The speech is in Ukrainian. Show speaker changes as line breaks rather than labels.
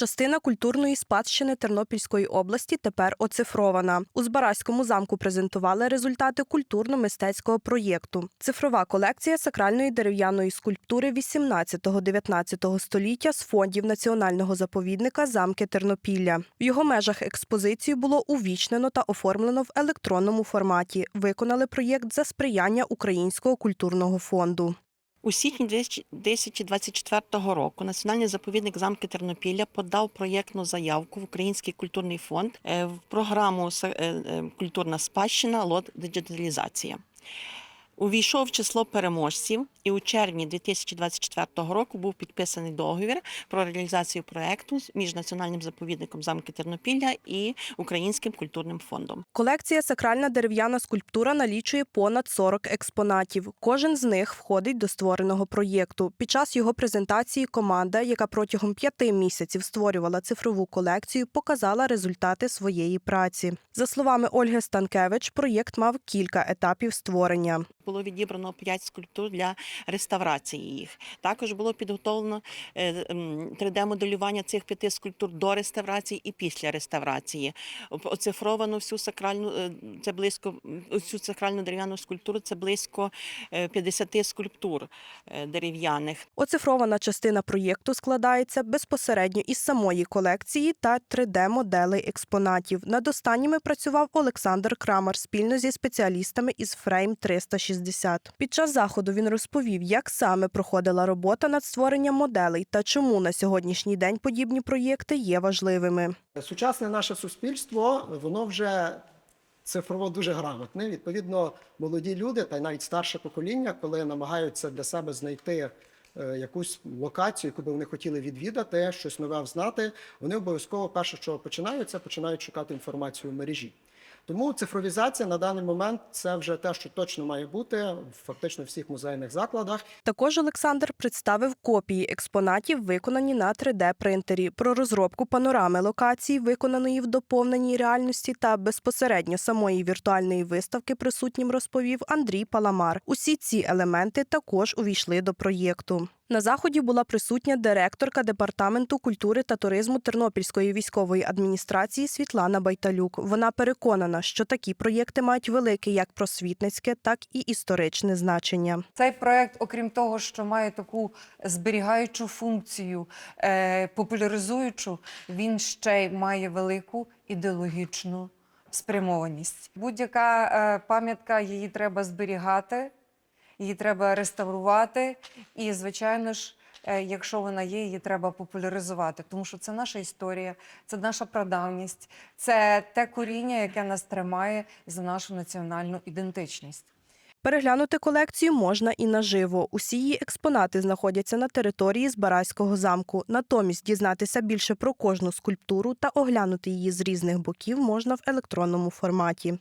Частина культурної спадщини Тернопільської області тепер оцифрована. У Збаразькому замку презентували результати культурно-мистецького проєкту. Цифрова колекція сакральної дерев'яної скульптури 18-19 століття з фондів національного заповідника замки Тернопілля. В його межах експозицію було увічнено та оформлено в електронному форматі. Виконали проєкт за сприяння Українського культурного фонду.
У січні 2024 року Національний заповідник замки Тернопілля подав проєктну заявку в Український культурний фонд е, в програму «Са- е, е, Культурна спадщина лот диджиталізація. Увійшов в число переможців, і у червні 2024 року був підписаний договір про реалізацію проєкту між Національним заповідником замки Тернопілля і Українським культурним фондом.
Колекція сакральна дерев'яна скульптура налічує понад 40 експонатів. Кожен з них входить до створеного проєкту. Під час його презентації команда, яка протягом п'яти місяців створювала цифрову колекцію, показала результати своєї праці. За словами Ольги Станкевич, проєкт мав кілька етапів створення.
Було відібрано 5 скульптур для реставрації їх. Також було підготовлено 3D-моделювання цих п'яти скульптур до реставрації і після реставрації. Оцифровано всю сакральну е, це близько всю сакральну дерев'яну скульптуру. Це близько е, 50 скульптур е, дерев'яних.
Оцифрована частина проєкту складається безпосередньо із самої колекції та 3D-моделей експонатів. Над останніми працював Олександр Крамер спільно зі спеціалістами із Frame 360. Під час заходу він розповів, як саме проходила робота над створенням моделей та чому на сьогоднішній день подібні проєкти є важливими.
Сучасне наше суспільство, воно вже цифрово дуже грамотне. Відповідно, молоді люди та й навіть старше покоління, коли намагаються для себе знайти якусь локацію, яку би вони хотіли відвідати, щось нове взнати, вони обов'язково перше, що починають, це починають шукати інформацію в мережі. Тому цифровізація на даний момент це вже те, що точно має бути в фактично всіх музейних закладах.
Також Олександр представив копії експонатів, виконані на 3D-принтері, про розробку панорами локації, виконаної в доповненій реальності, та безпосередньо самої віртуальної виставки присутнім розповів Андрій Паламар. Усі ці елементи також увійшли до проєкту. На заході була присутня директорка департаменту культури та туризму Тернопільської військової адміністрації Світлана Байталюк. Вона переконана, що такі проєкти мають велике як просвітницьке, так і історичне значення.
Цей проект, окрім того, що має таку зберігаючу функцію, е, популяризуючу, він ще й має велику ідеологічну спрямованість. Будь-яка е, пам'ятка її треба зберігати, її треба реставрувати, і, звичайно ж. е, Якщо вона є, її треба популяризувати, тому що це наша історія, це наша прадавність, це те коріння, яке нас тримає за нашу національну ідентичність.
Переглянути колекцію можна і наживо. Усі її експонати знаходяться на території Збаразького замку. Натомість дізнатися більше про кожну скульптуру та оглянути її з різних боків можна в електронному форматі.